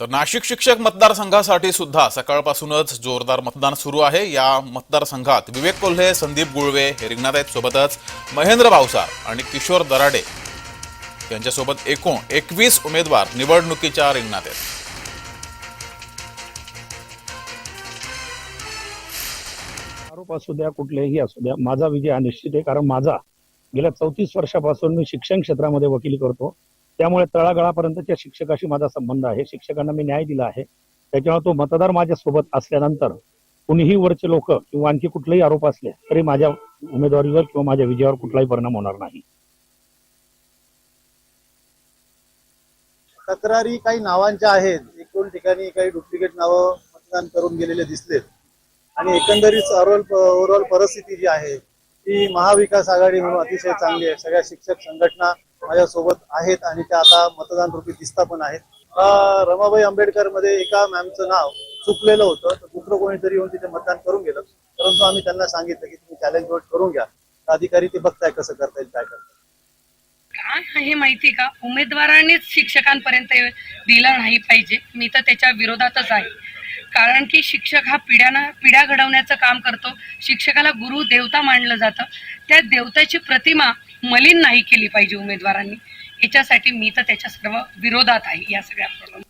तर नाशिक शिक्षक मतदारसंघासाठी सुद्धा सकाळपासूनच जोरदार मतदान सुरू आहे. या मतदारसंघात विवेक कोल्हे संदीप गुळवे हे रिंगणात आहेत. सोबतच महेंद्र भावसार आणि किशोर दराडे यांच्यासोबत एकूण एकवीस उमेदवार निवडणुकीच्या रिंगणात आहेत. आरोप असू द्या कुठलेही असू द्या माझा विजय हा निश्चित आहे कारण माझा गेल्या चौतीस वर्षापासून मी शिक्षण क्षेत्रामध्ये वकिली करतो. त्यामुळे तळागाळापर्यंतच्या शिक्षकाशी माझा संबंध आहे. शिक्षकांना मी न्याय दिला आहे. त्याच्यामुळे तो मतदार माझ्या सोबत असल्यानंतर कुणीही वरचे लोक किंवा आणखी कुठलेही आरोप असले तरी माझ्या उमेदवारीवर किंवा माझ्या विजयावर कुठलाही परिणाम होणार नाही. तक्रारी काही नावांच्या आहेत. एकूण ठिकाणी काही डुप्लिकेट नावं मतदान करून गेलेले दिसलेत. आणि एकंदरीत ओव्हरऑल ओव्हरऑल परिस्थिती जी आहे ती महाविकास आघाडी म्हणून अतिशय चांगली आहे. सगळ्या शिक्षक संघटना माझ्यासोबत आहेत आणि त्या आता मतदान रूपी दिसता पण आहेत. रमाबाई आंबेडकरमध्ये एका मॅमचं नाव चुकलेलं होतं तर दुसरं कोणीतरी येऊन तिथे मतदान करून गेलं. परंतु आम्ही त्यांना सांगितलं की तुम्ही चॅलेंज वोट करून घ्या. अधिकारी ते बघताय कसं करता येईल काय करता काय आहे माहिती का? उमेदवारांनीच शिक्षकांपर्यंत दिलं नाही पाहिजे. मी तर त्याच्या विरोधातच आहे. कारण की शिक्षक हा पिढ्याना पिढ्या घडवण्याचं काम करतो. शिक्षकाला गुरु देवता मानलं जातं. त्या देवताची प्रतिमा मलिन नाही केली पाहिजे उमेदवारांनी. याच्यासाठी मी तर त्याच्या सर्व विरोधात आहे या सगळ्या प्रॉब्लेम